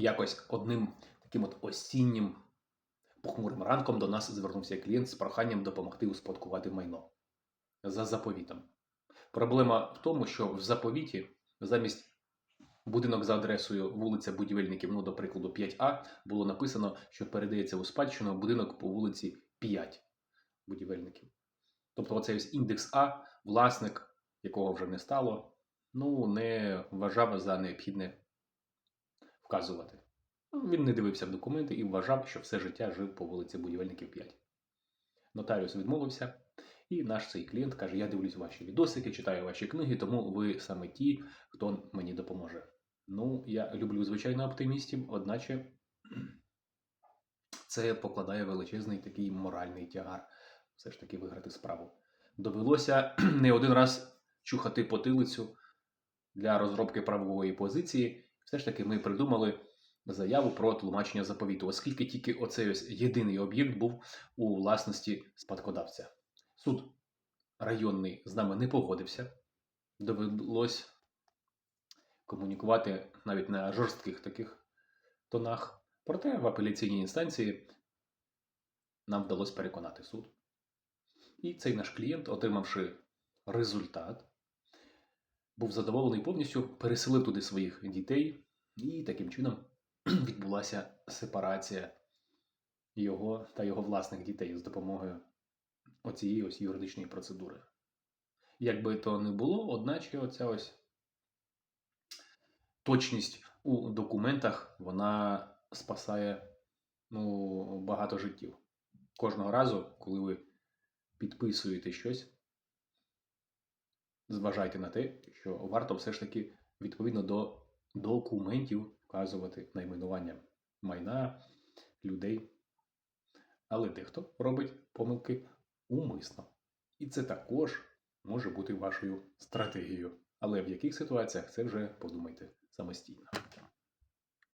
Якось одним таким от осіннім похмурим ранком до нас звернувся клієнт з проханням допомогти успадкувати майно за заповітом. Проблема в тому, що в заповіті замість будинок за адресою вулиця Будівельників, ну, до прикладу, 5А, було написано, що передається у спадщину будинок по вулиці 5 будівельників. Тобто, оцей ось індекс А, власник, якого вже не стало, ну, не вважав за необхідне вказувати. Ну, Він не дивився в документи і вважав, що все життя жив по вулиці Будівельників 5. Нотаріус відмовився, і наш цей клієнт каже: Я дивлюсь ваші відосики, читаю ваші книги, тому ви саме ті, хто мені допоможе. Ну, я люблю, звичайно, оптимістів, одначе це покладає величезний такий моральний тягар все ж таки виграти справу. Довелося не один раз чухати потилицю для розробки правової позиції. Все ж таки ми придумали заяву про тлумачення заповіту, оскільки тільки оцей ось єдиний об'єкт був у власності спадкодавця. Суд районний з нами не погодився. Довелось комунікувати навіть на жорстких таких тонах. Проте в апеляційній інстанції нам вдалося переконати суд. І цей наш клієнт, отримавши результат, був задоволений повністю, переселив туди своїх дітей, і таким чином відбулася сепарація його та його власних дітей з допомогою оцієї ось юридичної процедури. Як би то не було, одначе оця ось точність у документах вона спасає ну, багато життів. Кожного разу, коли ви підписуєте щось, зважайте на те, що варто все ж таки відповідно до документів вказувати найменування майна, людей. Але дехто робить помилки умисно. І це також може бути вашою стратегією. Але в яких ситуаціях це вже подумайте самостійно.